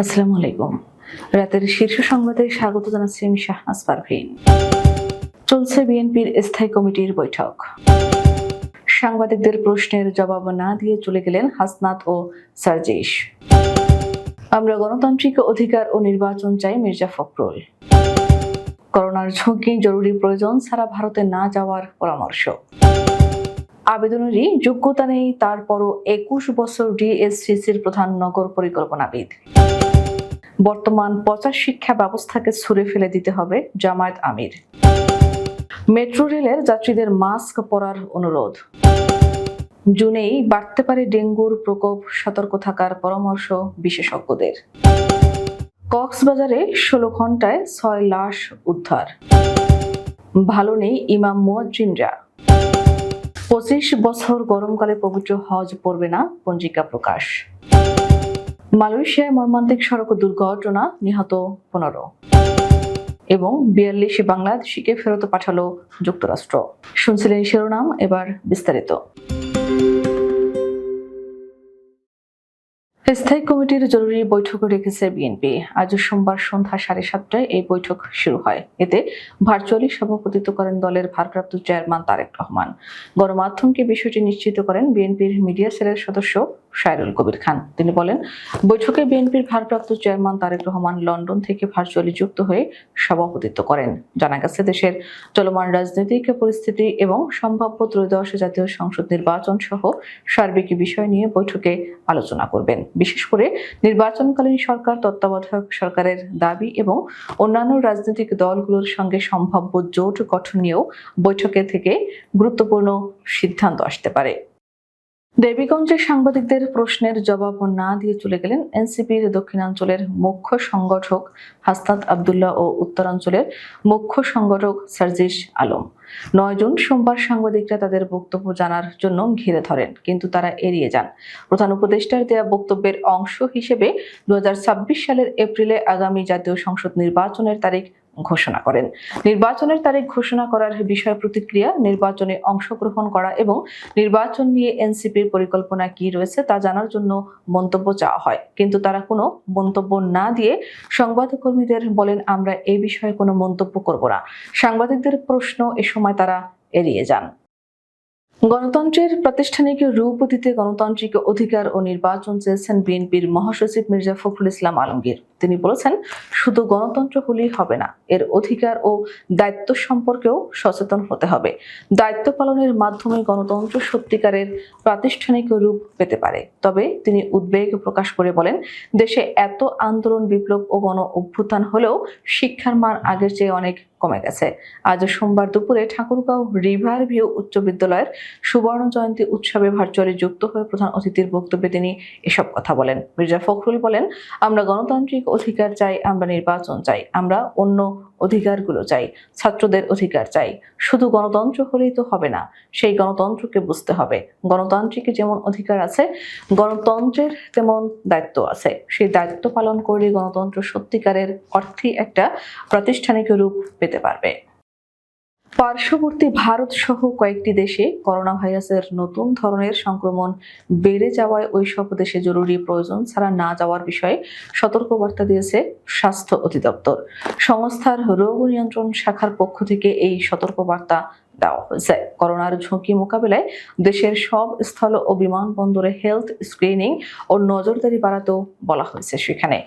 আসসালামু আলাইকুম। রাতের শীর্ষ সংবাদে স্বাগত জানাচ্ছি আমি শাহনাজ পারভিন। চলছে বিএনপির স্থায়ী কমিটির বৈঠক। সাংবাদিকদের প্রশ্নের জবাব না দিয়ে চলে গেলেন হাসনাত ও সার্জিস। আমরা গণতান্ত্রিক অধিকার ও নির্বাচন চাই মির্জা ফখরুল। করোনার ঝুঁকি, জরুরি প্রয়োজন ছাড়া ভারতে না যাওয়ার পরামর্শ। আবেদনেরই যোগ্যতা নেই, তারপরও একুশ বছর ডিএসসিসির প্রধান নগর পরিকল্পনাবিদ। বর্তমান পচা শিক্ষা ব্যবস্থাকে ছুড়ে ফেলে দিতে হবে জামায়াত আমির। মেট্রো রেলের যাত্রীদের মাস্ক পরার অনুরোধ। জুনেই বাড়তে পারে ডেঙ্গুর প্রকোপ, সতর্ক থাকার পরামর্শ বিশেষজ্ঞদের। কক্সবাজারে ষোলো ঘন্টায় ছয় লাশ উদ্ধার। ভালো নেই ইমাম মুয়াজ্জিনরা। পঁচিশ বছর গরমকালে পবিত্র হজ পড়বে না পঞ্জিকা প্রকাশ। মালয়েশিয়ায় মর্মান্তিক সড়ক দুর্ঘটনা নিহত পনেরো এবং বিয়াল্লিশ বাংলাদেশিকে ফেরত পাঠালো যুক্তরাষ্ট্র। শুনছিলেন শিরোনাম, এবার বিস্তারিত। স্থায়ী কমিটির জরুরি বৈঠক রেখেছে বিএনপি। আজ সোমবার সন্ধ্যা সাড়ে সাতটায় এই বৈঠক শুরু হয়। এতে ভার্চুয়ালি সভাপতিত্ব করেন দলের ভারপ্রাপ্ত চেয়ারম্যান তারেক রহমান। গণমাধ্যমকে বিষয়টি নিশ্চিত করেন বিএনপির মিডিয়া সেলের সদস্য সাইরুল কবির খান। তিনি বলেন, বৈঠকে বিএনপির ভারপ্রাপ্ত চেয়ারম্যান তারেক রহমান লন্ডন থেকে ভার্চুয়ালি যুক্ত হয়ে সভাপতিত্ব করেন। জানা গেছে, দেশের চলমান রাজনৈতিক পরিস্থিতি এবং সম্ভাব্য ত্রয়োদশ জাতীয় সংসদ নির্বাচন সহ সার্বিক বিষয় নিয়ে বৈঠকে আলোচনা করবেন। বিশেষ করে নির্বাচনকালীন সরকার, তত্ত্বাবধায়ক সরকারের দাবি এবং অন্যান্য রাজনৈতিক দলগুলোর সঙ্গে সম্ভাব্য জোট গঠন নিয়েও বৈঠকে থেকে গুরুত্বপূর্ণ সিদ্ধান্ত আসতে পারে। দেবীগঞ্জে সাংবাদিকদের প্রশ্নের জবাব না দিয়ে চলে গেলেন এনসিপির দক্ষিণাঞ্চলের মুখ্য সংগঠক হাসনাত আবদুল্লাহ ও উত্তরাঞ্চলের মুখ্য সংগঠক সার্জিস আলম। নয় জুন সোমবার সাংবাদিকরা তাদের বক্তব্য জানার জন্য ঘিরে ধরেন, কিন্তু তারা এড়িয়ে যান। প্রধান উপদেষ্টার দেয়া বক্তব্যের অংশ হিসেবে দু হাজার ছাব্বিশ সালের এপ্রিলে আগামী জাতীয় সংসদ নির্বাচনের তারিখ ঘোষণা করেন। নির্বাচনের তারিখ ঘোষণা করার বিষয় প্রতিক্রিয়া, নির্বাচনে অংশগ্রহণ করা এবং নির্বাচন নিয়ে এনসিপির পরিকল্পনা কি রয়েছে তা জানার জন্য মন্তব্য চাওয়া হয়। কিন্তু তারা কোনো মন্তব্য না দিয়ে সংবাদকর্মীদের বলেন, আমরা এই বিষয়ে কোনো মন্তব্য করব না। সাংবাদিকদের প্রশ্ন এ সময় তারা এড়িয়ে যান। গণতন্ত্রের প্রাতিষ্ঠানিক রূপ দিতে গণতান্ত্রিক অধিকার ও নির্বাচন চেয়েছেন বিএনপির মহাসচিব মির্জা ফখরুল ইসলাম আলমগীর। তিনি বলেছেন, শুধু গণতন্ত্র হলেই হবে না। এর অধিকার ও দায়িত্ব সম্পর্কেও সচেতন হতে হবে। দায়িত্ব পালনের মাধ্যমে গণতন্ত্র সত্যিকারের প্রাতিষ্ঠানিক রূপ পেতে পারে। তবে তিনি উদ্বেগ প্রকাশ করে বলেন, দেশে এত আন্দোলন, বিপ্লব ও গণ অভ্যুত্থান হলেও শিক্ষার মান আগের চেয়ে অনেক কমে গেছে। আজ সোমবার দুপুরে ঠাকুরগাঁও রিভার ভিউ উচ্চ বিদ্যালয়ের সুবর্ণ জয়ন্তী উৎসবে ভার্চুয়ালি যুক্ত হয়ে প্রধান অতিথির বক্তব্যে তিনি এসব কথা বলেন। মির্জা ফখরুল বলেন, আমরা গণতান্ত্রিক অধিকার চাই, আমরা নির্বাচন চাই, আমরা অন্য অধিকারগুলো চাই, ছাত্রদের অধিকার চাই। শুধু গণতন্ত্র হলেই তো হবে না, সেই গণতন্ত্রকে বুঝতে হবে। গণতান্ত্রিক যেমন অধিকার আছে, গণতন্ত্রের তেমন দায়িত্ব আছে। সেই দায়িত্ব পালন করলে গণতন্ত্র সত্যিকারের অর্থে একটা প্রাতিষ্ঠানিক রূপ পেতে পারবে। পার্শ্ববর্তী ভারত সহ কয়েকটি দেশে করোনা ভাইরাসের নতুন ধরনের সংক্রমণ বেড়ে যাওয়ায় ওই সব দেশে জরুরি প্রয়োজন ছাড়া না যাওয়ার বিষয়ে সতর্কবার্তা দিয়েছে স্বাস্থ্য অধিদপ্তর। সংস্থার রোগ নিয়ন্ত্রণ শাখার পক্ষ থেকে এই সতর্কবার্তা দেওয়া হয়েছে করোনার ঝুঁকি মোকাবিলায় দেশের সব স্থল ও বিমানবন্দরে হেলথ স্ক্রিনিং ও নজরদারি বাড়াতেও বলা হয়েছে সেখানে।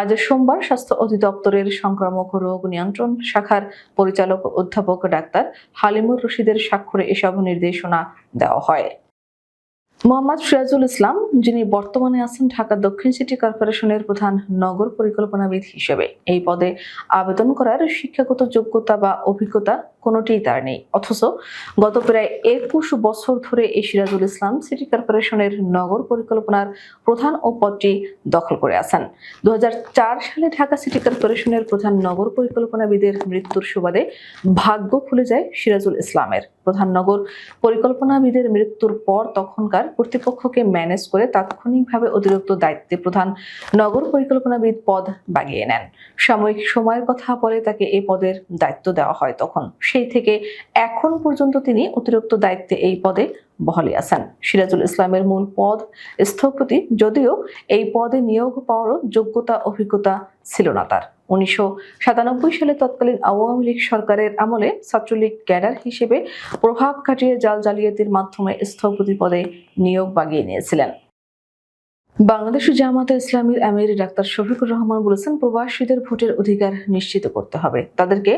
আজ সোমবার স্বাস্থ্য অধিদপ্তরের সংক্রামক রোগ নিয়ন্ত্রণ শাখার পরিচালক অধ্যাপক ডাক্তার হালিমুর রশিদের স্বাক্ষরে এসব নির্দেশনা দেওয়া হয়। মোহাম্মদ সিরাজুল ইসলাম, যিনি বর্তমানে আছেন ঢাকা দক্ষিণ সিটি কর্পোরেশনের প্রধান নগর পরিকল্পনাবিদ হিসেবে, এই পদে আবেদন করার শিক্ষাগত যোগ্যতা বা অভিজ্ঞতা কোনোটিই তার নেই। অথচ গত প্রায় একুশ বছর ধরে এই সিরাজুল ইসলাম সিটি কর্পোরেশনের নগর পরিকল্পনার প্রধান ও পদটি দখল করে আছেন। দু সালে ঢাকা সিটি কর্পোরেশনের প্রধান নগর পরিকল্পনাবিদের মৃত্যুর সুবাদে ভাগ্য খুলে যায় সিরাজুল ইসলামের। প্রধান নগর পরিকল্পনাবিদের মৃত্যুর পর তখনকার কর্তৃপক্ষকে ম্যানেজ করে তাৎক্ষণিকভাবে অতিরিক্ত দায়িত্বে প্রধান নগর পরিকল্পনাবিদ পদ বাগিয়ে নেন। সাময়িক সময়ের কথা বলে তাকে এই পদের দায়িত্ব দেওয়া হয় তখন। সেই থেকে এখন পর্যন্ত তিনি অতিরিক্ত দায়িত্বে এই পদে বহালে আছেন। সিরাজুল ইসলামের মূল পদ স্থপতি, যদিও এই পদে নিয়োগ পাওয়ারও যোগ্যতা, অভিজ্ঞতা ছিল না তার। উনিশশো সাতানব্বই সালে তৎকালীন আওয়ামী লীগ সরকারের আমলে ছাত্রলীগ ক্যাডার হিসেবে প্রভাব খাটিয়ে জাল জালিয়াতির মাধ্যমে স্থপতি পদে নিয়োগ বাগিয়ে নিয়েছিলেন। বাংলাদেশ জামাতে ইসলামীর আমির ডাক্তার শফিকুর রহমান বলেছেন, প্রবাসীদের ভোটের অধিকার নিশ্চিত করতে হবে। তাদেরকে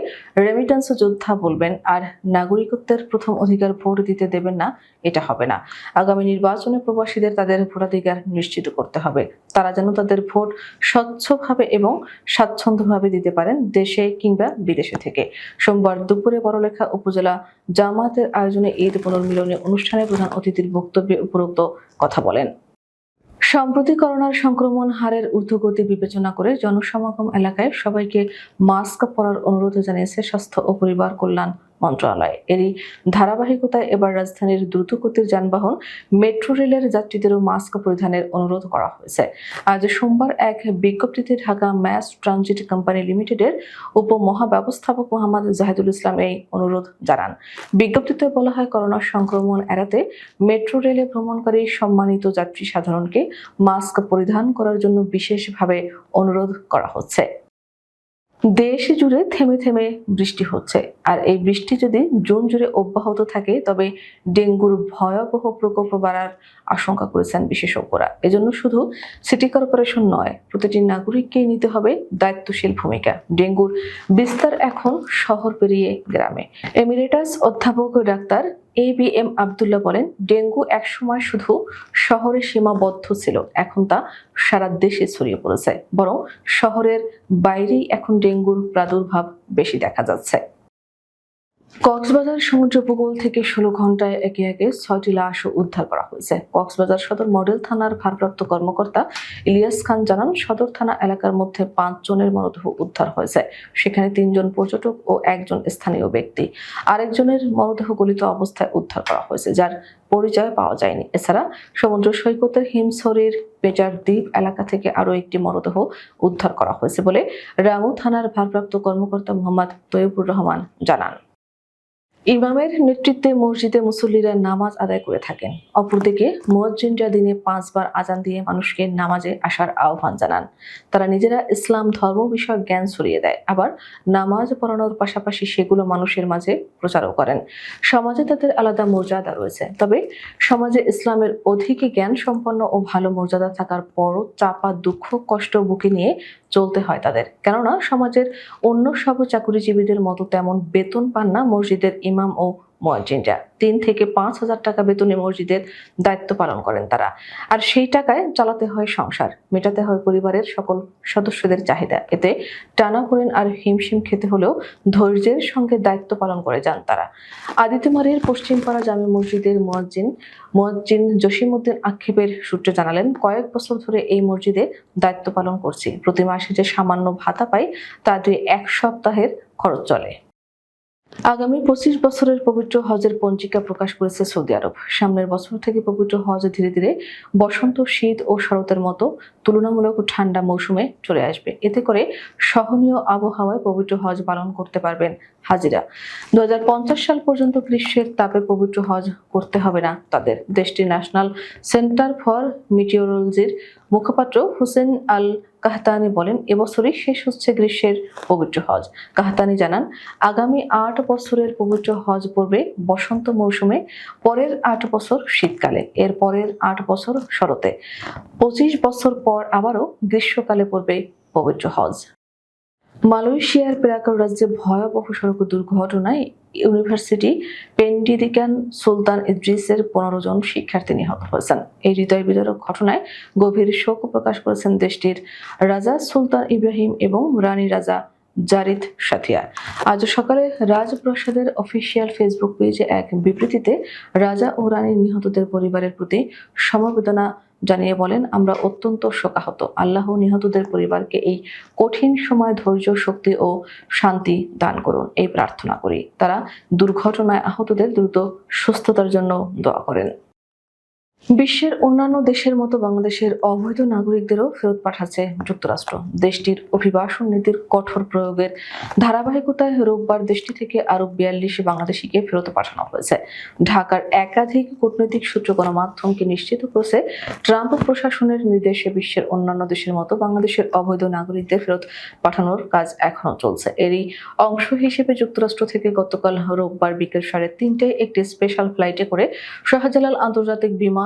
রেমিটেন্স যোদ্ধা বলবেন, আর নাগরিকত্বের প্রথম অধিকার ভোট দিতে দেবেন না, এটা হবে না। আগামী নির্বাচনে প্রবাসীদের তাদের ভোটাধিকার নিশ্চিত করতে হবে। তারা যেন তাদের ভোট স্বচ্ছভাবে এবং স্বাচ্ছন্দ্যভাবে দিতে পারেন দেশে কিংবা বিদেশে থেকে। সোমবার দুপুরে বড়লেখা উপজেলা জামাতের আয়োজনে ঈদ পুনর্মিলনী অনুষ্ঠানে প্রধান অতিথির বক্তব্যে উপরোক্ত কথা বলেন। সম্প্রতি করোনার সংক্রমণ হারের ঊর্ধ্বগতি বিবেচনা করে জনসমাগম এলাকায় সবাইকে মাস্ক পরার অনুরোধ জানিয়েছে স্বাস্থ্য ও পরিবার কল্যাণ মন্ত্রণালয়। এরই ধারাবাহিকতায় এবার রাজধানীর দ্রুতগতির যানবাহন, মেট্রো রেলের যাত্রীদেরও মাস্ক পরিধানের অনুরোধ করা হয়েছে। আজ সোমবার এক বিজ্ঞপ্তিতে ঢাকা ম্যাস ট্রানজিট কোম্পানি লিমিটেডের উপমহাব্যবস্থাপক মোহাম্মদ জাহিদুল ইসলাম এই অনুরোধ জানান। বিজ্ঞপ্তিতে বলা হয়, করোনা সংক্রমণ এড়াতে মেট্রো রেলে ভ্রমণকারী সম্মানিত যাত্রী সাধারণকে মাস্ক পরিধান করার জন্য বিশেষভাবে অনুরোধ করা হচ্ছে। দেশ জুড়ে থেমে থেমে বৃষ্টি হচ্ছে। আর এই বৃষ্টি যদি জুন জুড়ে অব্যাহত থাকে, তবে ডেঙ্গুর ভয়াবহ প্রকোপ বাড়ার আশঙ্কা করেছেন বিশেষজ্ঞরা। এজন্য শুধু সিটি কর্পোরেশন নয়, প্রতিটি নাগরিককেই নিতে হবে দায়িত্বশীল ভূমিকা। ডেঙ্গুর বিস্তার এখন শহর পেরিয়ে গ্রামে। এমিরেটাস অধ্যাপক doctor A B M Abdullah বলেন, ডেঙ্গু একসময় শুধু শহরে সীমাবদ্ধ ছিল, এখন তা সারা দেশে ছড়িয়ে পড়েছে। বরং শহরের বাইরেই এখন ডেঙ্গুর প্রাদুর্ভাব বেশি দেখা যাচ্ছে। কক্সবাজার সমুদ্র উপকূল থেকে ষোলো ঘন্টায় একে একে ছয়টি লাশ উদ্ধার করা হয়েছে। কক্সবাজার সদর মডেল থানার ভারপ্রাপ্ত কর্মকর্তা ইলিয়াস খান জানান, সদর থানা এলাকার মধ্যে পাঁচ জনের মরদেহ উদ্ধার হয়েছে। সেখানে তিনজন পর্যটক ও একজন স্থানীয় ব্যক্তি। আরেকজনের মরদেহ গলিত অবস্থায় উদ্ধার করা হয়েছে, যার পরিচয় পাওয়া যায়নি। এছাড়া সমুদ্র সৈকতের হিমছড়ির পেজার দ্বীপ এলাকা থেকে আরও একটি মরদেহ উদ্ধার করা হয়েছে বলে রামু থানার ভারপ্রাপ্ত কর্মকর্তা মোহাম্মদ তৈবুর রহমান জানান। ইমামের নেতৃত্বে মসজিদে মুসল্লিরা নামাজ আদায় করে থাকেন। অপরদিকে মুয়াজ্জিনরা দিনে পাঁচবার আজান দিয়ে মানুষকে নামাজে আসার আহ্বান জানান। তারা নিজেরা ইসলাম, ধর্ম বিষয়ক জ্ঞান ছড়িয়ে দেয়। আবার নামাজ পড়ানোর পাশাপাশি সেগুলো মানুষের মাঝে প্রচারও করেন। সমাজে তাদের আলাদা মর্যাদা রয়েছে। তবে সমাজে ইসলামের অধিক জ্ঞান সম্পন্ন ও ভালো মর্যাদা থাকার পরও চাপা দুঃখ, কষ্ট বুকে নিয়ে চলতে হয় তাদের। কেননা সমাজের অন্য সব চাকুরিজীবীদের মতো তেমন বেতন পান না মসজিদের ইমাম ও মুয়াজ্জিনরা তিন থেকে পাঁচ হাজার টাকা বেতনে মসজিদের দায়িত্ব পালন করেন তারা। আর সেই টাকায় চালাতে হয় সংসার, মেটাতে হয় পরিবারের সকল সদস্যদের চাহিদা। এতে টানা পড়েন আর হিমশিম খেতে হলেও ধৈর্যের সঙ্গে দায়িত্ব পালন করে যান তারা। আদিত্যমারের পশ্চিমপাড়া জামে মসজিদের মুয়াজ্জিন মুয়াজ্জিন জসিমউদ্দিন আক্ষেপের সূত্রে জানালেন, কয়েক বছর ধরে এই মসজিদে দায়িত্ব পালন করছি। প্রতি মাসে যে সামান্য ভাতা পাই, তা দিয়ে এক সপ্তাহের খরচ চলে। আগামী পঁচিশ বছরের পবিত্র হজের পঞ্জিকা প্রকাশ করেছে সৌদি আরব। সামনের বছর থেকে পবিত্র হজ ধীরে ধীরে বসন্ত, শীত ও শরতের মতো তুলনামূলক ঠান্ডা মৌসুমে চলে আসবে। এতে করে সহনীয় আবহাওয়ায় পবিত্র হজ পালন করতে পারবেন হাজিরা। দু হাজার পঞ্চাশ সাল পর্যন্ত গ্রীষ্মের তাপে পবিত্র হজ করতে হবে না তাদের। দেশটির ন্যাশনাল সেন্টার ফর মিটিওরোলজির মুখপাত্র হুসেন আল কাহতানি বলেন, এবছরই শেষ হচ্ছে গ্রীষ্মের পবিত্র হজ। কাহতানি জানান, আগামী আট বছরের পবিত্র হজ পূর্বে বসন্ত মৌসুমে পরের আট বছর শীতকালে, এর পরের আট বছর শরতে। পঁচিশ বছর পর আবারও গ্রীষ্মকালে পড়বে পবিত্র হজ। মালয়েশিয়ার পেরাকার রাজ্যে ভয়াবহ সড়ক দুর্ঘটনায় ইউনিভার্সিটি পেন্ডিদিকান সুলতান ইদ্রিসের পনেরো জন শিক্ষার্থী নিহত হয়েছেন। এই হৃদয় বিদারক ঘটনায় গভীর শোক প্রকাশ করেছেন দেশটির রাজা সুলতান ইব্রাহিম এবং রানী রাজা জারিদ সাথিয়া। আজ সকালে রাজপ্রাসাদের অফিসিয়াল ফেসবুক পেজে এক বিবৃতিতে রাজা ও রানীর নিহতদের পরিবারের প্রতি সমবেদনা জানিয়ে বলেন, আমরা অত্যন্ত শোকাহত। আল্লাহ নিহতদের পরিবারকে এই কঠিন সময় ধৈর্য, শক্তি ও শান্তি দান করুন। এই প্রার্থনা করি। তারা দুর্ঘটনায় আহতদের দ্রুত সুস্থতার জন্য দোয়া করেন। বিশ্বের অন্যান্য দেশের মতো বাংলাদেশের অবৈধ নাগরিকদেরও ফেরত পাঠাচ্ছে যুক্তরাষ্ট্র। দেশটির অভিবাসন নীতির কঠোর প্রয়োগের ধারাবাহিকতায় রোববার দেশটি থেকে আরও বিয়াল্লিশ বাংলাদেশিকে ফেরত পাঠানো হয়েছে। ঢাকার একাধিক কূটনৈতিক সূত্র গণমাধ্যমকে নিশ্চিত করেছে, ট্রাম্প প্রশাসনের নির্দেশে বিশ্বের অন্যান্য দেশের মতো বাংলাদেশের অবৈধ নাগরিকদের ফেরত পাঠানোর কাজ এখনও চলছে। এরই অংশ হিসেবে যুক্তরাষ্ট্র থেকে গতকাল রোববার বিকেল সাড়ে তিনটায় একটি স্পেশাল ফ্লাইটে করে শাহজালাল আন্তর্জাতিক বিমান